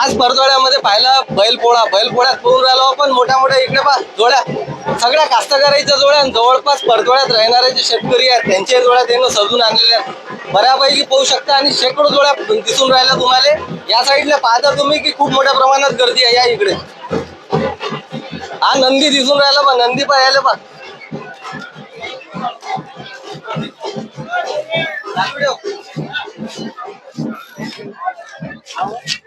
आज परतोड्यामध्ये पाहिलं बैलपोळा. बैलपोळ्यात पोहून राहिलो आपण. मोठ्या मोठ्या इकडे पा जोड्या. सगळ्या कास्तकाराच्या जोड्या आणि जवळपास परतोड्यात राहणारे जे शेतकरी आहेत त्यांच्या जोड्या त्यांना सजून आणलेल्या आहेत. बऱ्यापैकी पोहू शकता आणि शेकडो जोड्या दिसून राहिल्या तुम्हाला. या साईडला पाहता तुम्ही की खूप मोठ्या प्रमाणात गर्दी आहे या इकडे. हा नंदी दिसून राहिला बा नंदी पाहायला you.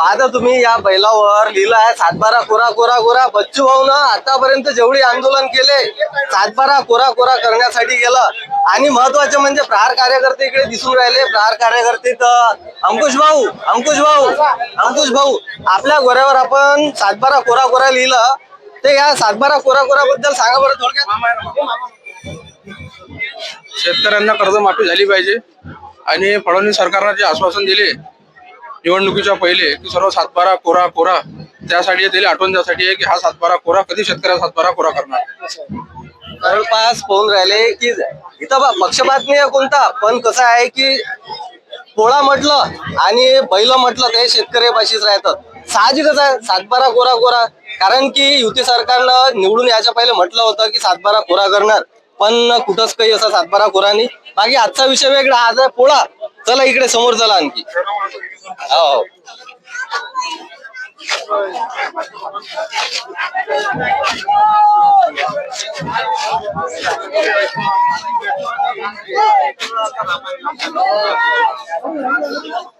आता तुम्ही या बैलावर लिहिलं आहे सातबारा कोरा कोरा कोरा. बच्चू भाऊ ना आतापर्यंत जेवढी आंदोलन केले सातबारा कोरा कोरा करण्यासाठी गेलं. आणि महत्त्वाचे म्हणजे प्रहार कार्यकर्ते इकडे दिसून राहिले. प्रहार कार्यकर्ते तर अंकुश भाऊ अंकुश भाऊ अंकुश भाऊ. आपल्या गोऱ्यावर आपण सातबारा कोरा कोरा लिहिलं. ते या सातबारा कोरा कोरा बद्दल सांगा बरं थोडक्यात. शेतकऱ्यांना कर्जमाफी झाली पाहिजे आणि फडणवीस सरकारनं जे आश्वासन दिले निवडणुकीच्या पहिले की सर्व सातबारा कोरा कोरा त्यासाठी त्याला आठवण द्यासाठी आहे की हा सातबारा कोरा कधी शेतकऱ्याला सातबारा कोरा करणार? जवळपास पाहून राहिले की इथं बा पक्षपात नाही आहे कोणता पण कसं आहे की पोळा म्हटलं आणि बैल म्हटलं ते शेतकरी पाशीच राहतात. साहजिकच आहे सातबारा कोरा कोरा. कारण की युती सरकारनं निवडून याच्या पहिले म्हटलं होतं की सातबारा कोरा करणार. पण कुठंच काही असा सातबारा कोरा बाकी आजचा विषय वेगळा. आज आहे पोळा. चला इकडे समोर चला आणखी. हो, हो.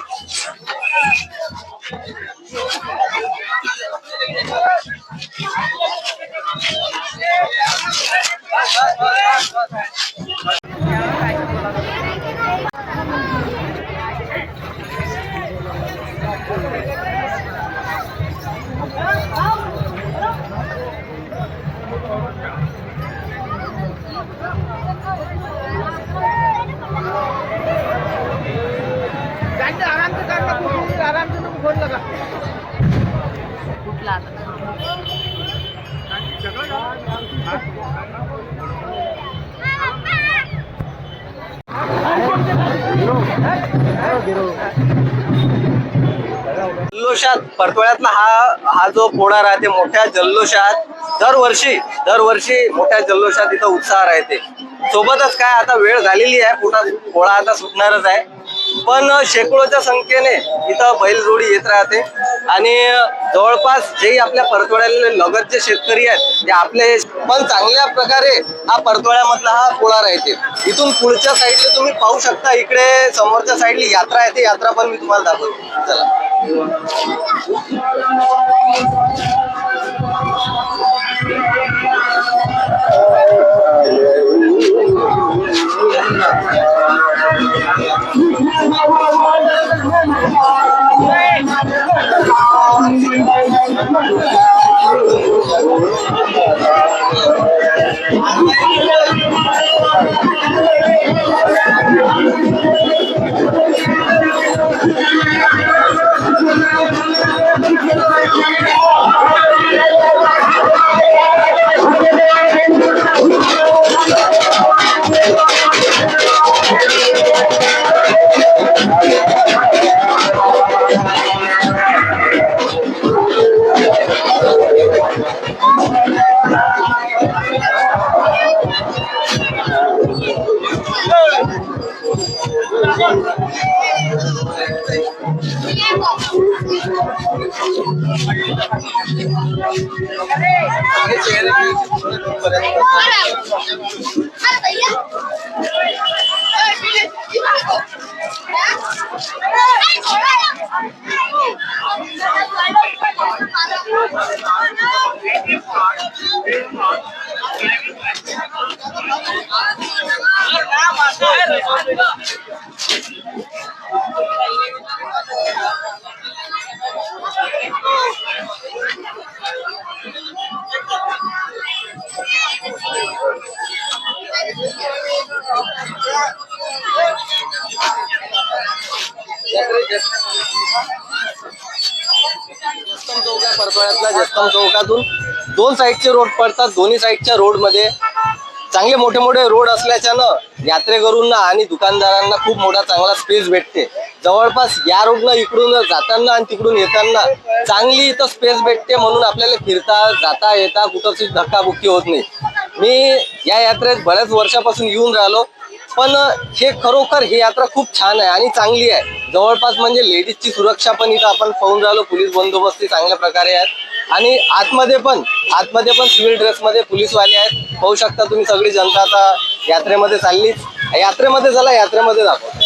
जल्लोषात परतोळ्यातला हा हा जो पोळा राहते मोठ्या जल्लोषात दरवर्षी दरवर्षी मोठ्या जल्लोषात इथं उत्साह राहते. सोबतच काय आता वेळ झालेली आहे पुन्हा पोळा आता सुटणारच आहे. पण शेकडोच्या संख्येने इथं बैलजोडी येत राहते. आणि जवळपास जेही आपल्या परतोळ्याला लगत जे शेतकरी आहेत ते आपले पण चांगल्या प्रकारे हा परतोळ्यामधला हा पोळा राहते. इथून पुढच्या साईडला तुम्ही पाहू शकता इकडे समोरच्या साईडला यात्रा येते यात्रा पण मी तुम्हाला दाखवतो. चला. Aleluia. अरे अरे भैया जस्तम चौकातून दोन साईडचे रोड पडतात दोन्ही साईडच्या रोडमध्ये चांगले मोठे मोठे रोड असल्याच्यानं यात्रेकरूंना आणि दुकानदारांना खूप मोठा चांगला स्पेस भेटते. जवळपास या रोडनं इकडून जाताना आणि तिकडून येताना चांगली इथं स्पेस भेटते म्हणून आपल्याला फिरता जाता येता कुठंच धक्काबुक्की होत नाही. मी या यात्रेत बऱ्याच वर्षापासून येऊन राहिलो पण हे खरोखर ही यात्रा खूप छान आहे आणि चांगली आहे. जवळपास म्हणजे लेडीजची सुरक्षा पण इथं आपण पाहून राहिलो पोलीस बंदोबस्ती चांगल्या प्रकारे आहेत. आणि आतमध्ये पण आतमध्ये पण सिव्हिल ड्रेसमध्ये पोलीसवाले आहेत. पाहू शकता तुम्ही सगळी जनता आता यात्रेमध्ये चाललीच. यात्रेमध्ये चला यात्रेमध्ये दाखव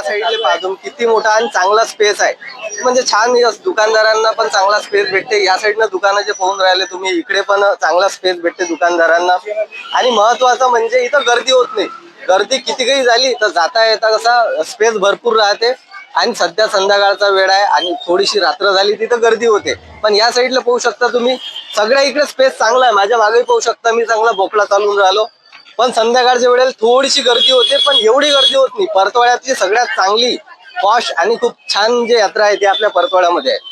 या साईडले पाहतो. किती मोठा आणि चांगला स्पेस आहे. म्हणजे छान दुकानदारांना पण चांगला स्पेस भेटते. या साईडनं दुकानं जे पाहून राहिले तुम्ही. इकडे पण चांगला स्पेस भेटते दुकानदारांना. आणि महत्वाचं म्हणजे इथं गर्दी होत नाही. गर्दी किती काही झाली तर जाता येता कसा स्पेस भरपूर राहते. आणि सध्या संध्याकाळचा वेळ आहे आणि थोडीशी रात्र झाली तिथं गर्दी होते. पण या साईडला पाहू शकता तुम्ही. सगळ्या इकडे स्पेस चांगला आहे. माझ्या मागे पाहू शकता मी. चांगला भोपळा चालून राहिलो. पण संध्याकाळच्या वेळेला थोडीशी गर्दी होते पण एवढी गर्दी होत नाही. परतवाड्यातली सगळ्यात चांगली पॉश आणि खूप छान जे यात्रा आहे ती आपल्या परतवाड्यामध्ये आहे.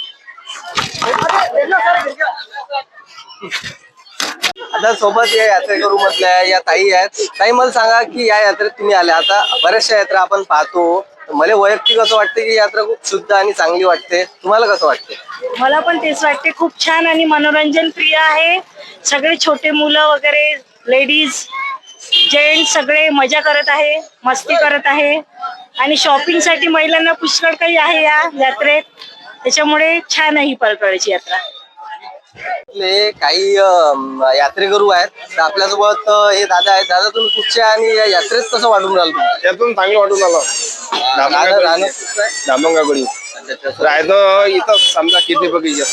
आता सोबत या यात्रेकरू मधल्या या ताई आहेत. ताई मला सांगा की या यात्रेत तुम्ही आल्या. आता बऱ्याचशा यात्रा आपण पाहतो. मला वैयक्तिक असं वाटतं की यात्रा खूप शुद्ध आणि चांगली वाटते. तुम्हाला कसं वाटते? मला पण तेच वाटते. खूप छान आणि मनोरंजन प्रिय आहे. सगळे छोटे मुलं वगैरे लेडीज जेंट्स सगळे मजा करत आहे मस्ती करत आहे. आणि शॉपिंगसाठी महिलांना पुष्कळ काही आहे या यात्रेत. त्याच्यामुळे छान आहे ही यात्रा. आपले काही अं, यात्रेकरू आहेत. तर आपल्यासोबत अं, हे दादा आहेत. दादा तुम्ही कुठचे आणि या यात्रेत कसं वाढून राहिलो तुम्ही यातून चांगलं वाटून आलं. राहणं- राहणं कुठचं आहे? धामंगागडी अच्छा, अच्छा. राहायचं इथं समजा किती बगीचा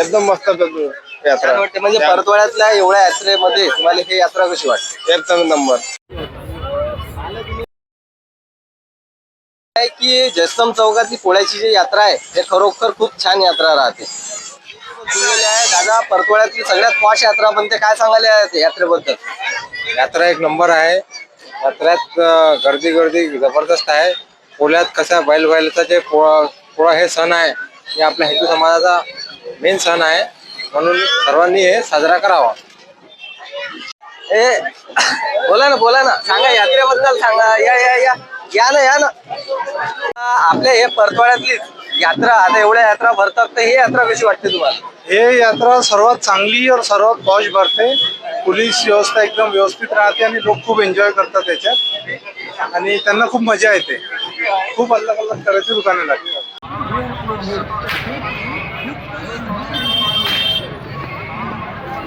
एकदम मस्त होतं यात्रा. वाटते. म्हणजे परतवाड्यातल्या एवढ्या यात्रेमध्ये तुम्हाला ही यात्रा कशी वाटते? एकदम नंबर. आहे की जयस्तंभ चौकातली पोळ्याची जी यात्रा आहे ते खरोखर खूप छान यात्रा राहते. आहे दादा परतवाड्यातली सगळ्यात पॉश यात्रा बनते काय सांगायला यात्रेबद्दल? यात्रा एक नंबर आहे. यात्रेत गर्दी गर्दी जबरदस्त आहे. पोळ्यात कसा बैल बैलाचा जे पोळा पोळा हे सण आहे हे आपल्या हिंदू समाजाचा मेन सण आहे. म्हणून सर्वांनी हे साजरा करावा. ए बोला ना बोला ना. सांगा यात्रेबद्दल सांगा. या या या. या ना या ना. आपल्या हे परतवाड्यातली यात्रा आता एवढ्या यात्रा भरतात तर ही यात्रा कशी वाटते तुम्हाला? हे यात्रा सर्वात चांगली और सर्वात पॉश भरते. पोलीस व्यवस्था एकदम व्यवस्थित राहते आणि लोक खूप एन्जॉय करतात त्याच्यात. आणि त्यांना खूप मजा येते. खूप अलग अलग करायची दुकाने लागतात.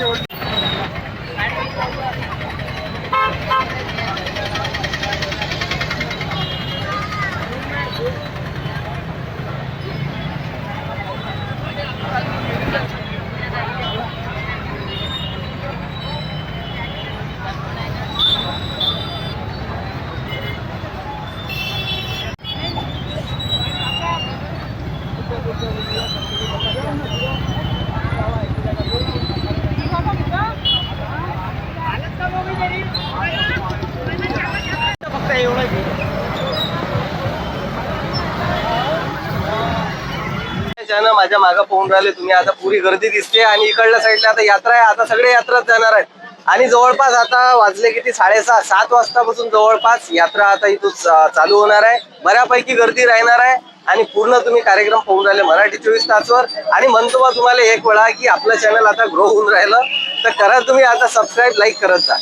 सौ रुपये माझ्या मागं पोहून राहिले तुम्ही आता पुरी गर्दी दिसते आणि इकडल्या साईडला आता यात्रा आहे आता सगळे यात्राच जाणार आहेत. आणि जवळपास आता वाजले किती? साडेसहा सात वाजतापासून जवळपास यात्रा आता इथून चा- चालू होणार आहे. बऱ्यापैकी गर्दी राहणार आहे. आणि पूर्ण तुम्ही कार्यक्रम पाहून राहिले मराठी चोवीस तासवर. आणि म्हणतो बा तुम्हाला एक वेळा की आपलं चॅनल आता ग्रो होऊन राहिलं. तर करा तुम्ही आता सबस्क्राईब लाईक करत जा.